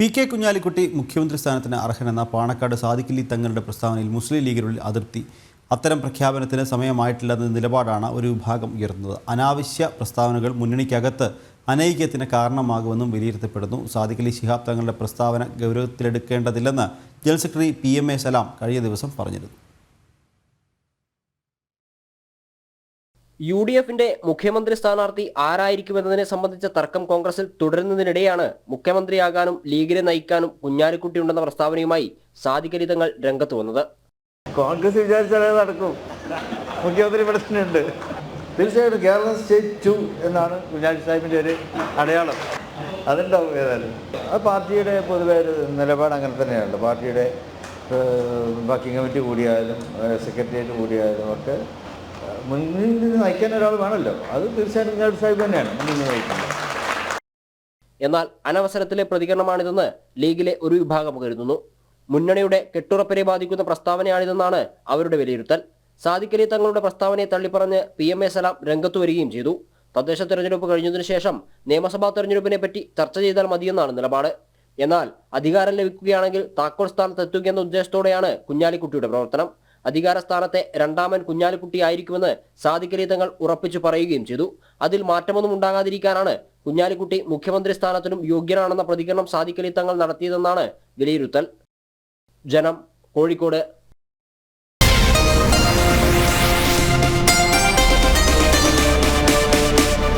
P K Kunhalikutty മുഖ്യമന്ത്രി സ്ഥാനത്തിന് അർഹനെന്ന പാണക്കാട് സാദിഖലി തങ്ങളുടെ പ്രസ്താവനയിൽ മുസ്ലിം ലീഗിനുള്ളിൽ അതിർത്തി. അത്തരം പ്രഖ്യാപനത്തിന് സമയമായിട്ടില്ലെന്ന നിലപാടാണ് ഒരു വിഭാഗം ഉയർത്തുന്നത്. അനാവശ്യ പ്രസ്താവനകൾ മുന്നണിക്കകത്ത് അനൈക്യത്തിന് കാരണമാകുമെന്നും വിലയിരുത്തപ്പെടുന്നു. സാദിഖലി ശിഹാബ് തങ്ങളുടെ പ്രസ്താവന ഗൗരവത്തിലെടുക്കേണ്ടതില്ലെന്ന് general secretary P M A Salam കഴിഞ്ഞ ദിവസം പറഞ്ഞിരുന്നു. യു ഡി എഫിന്റെ മുഖ്യമന്ത്രി സ്ഥാനാർത്ഥി ആരായിരിക്കുമെന്നതിനെ സംബന്ധിച്ച തർക്കം കോൺഗ്രസിൽ തുടരുന്നതിനിടെയാണ് മുഖ്യമന്ത്രിയാകാനും ലീഗിനെ നയിക്കാനും കുഞ്ഞാലിക്കുട്ടി ഉണ്ടെന്ന പ്രസ്താവനയുമായി സാധികരിതങ്ങൾ തങ്ങൾ രംഗത്ത് വന്നത്. കോൺഗ്രസ് വിചാരിച്ചാലേ നടക്കും. മുഖ്യമന്ത്രി പ്രശ്നമുണ്ട്. തീർച്ചയായിട്ടും കേരളം സ്റ്റേറ്റ് ടു എന്നാണ് കുഞ്ഞാലി സാഹിബിന്റെ ഒരു അടയാളം. അതുണ്ടാവും ഏതായാലും. ആ പാർട്ടിയുടെ പൊതുവെ ഒരു നിലപാട് അങ്ങനെ തന്നെയാണ് പാർട്ടിയുടെ വർക്കിംഗ് കമ്മിറ്റി കൂടിയായാലും സെക്രട്ടേറിയറ്റ് കൂടിയായാലും ഒക്കെ മുന്നിൽ നിന്ന് നയിക്കാൻ ഒരാൾ വേണമല്ലോ. അത് തീർച്ചയായിട്ടും കുഞ്ഞാലി സാഹിബ് തന്നെയാണ്. മുന്നിൽ നിന്ന് നയിക്കുന്നത്. എന്നാൽ അനവസരത്തിലെ പ്രതികരണമാണിതെന്ന് ലീഗിലെ ഒരു വിഭാഗം കരുതുന്നു. മുന്നണിയുടെ കെട്ടുറപ്പിനെ ബാധിക്കുന്ന പ്രസ്താവനയാണിതെന്നാണ് അവരുടെ വിലയിരുത്തൽ. സാദിഖലി തങ്ങളുടെ പ്രസ്താവനയെ തള്ളിപ്പറഞ്ഞ് പി എം എ സലാം രംഗത്തു വരികയും ചെയ്തു. തദ്ദേശ തെരഞ്ഞെടുപ്പ് കഴിഞ്ഞതിനു ശേഷം നിയമസഭാ തെരഞ്ഞെടുപ്പിനെ പറ്റി ചർച്ച ചെയ്താൽ മതിയെന്നാണ് നിലപാട്. എന്നാൽ അധികാരം ലഭിക്കുകയാണെങ്കിൽ താക്കോൽ സ്ഥാനത്ത് എത്തുകയെന്ന ഉദ്ദേശത്തോടെയാണ് കുഞ്ഞാലിക്കുട്ടിയുടെ പ്രവർത്തനം. അധികാര സ്ഥാനത്തെ രണ്ടാമൻ കുഞ്ഞാലിക്കുട്ടി ആയിരിക്കുമെന്ന് സാദിഖലി തങ്ങൾ ഉറപ്പിച്ചു പറയുകയും ചെയ്തു. അതിൽ മാറ്റമൊന്നും ഉണ്ടാകാതിരിക്കാനാണ് കുഞ്ഞാലിക്കുട്ടി മുഖ്യമന്ത്രി സ്ഥാനത്തിനും യോഗ്യനാണെന്ന പ്രതികരണം സാദിഖലി തങ്ങൾ നടത്തിയതെന്നാണ് വിലയിരുത്തൽ. ജനം കോഴിക്കോട്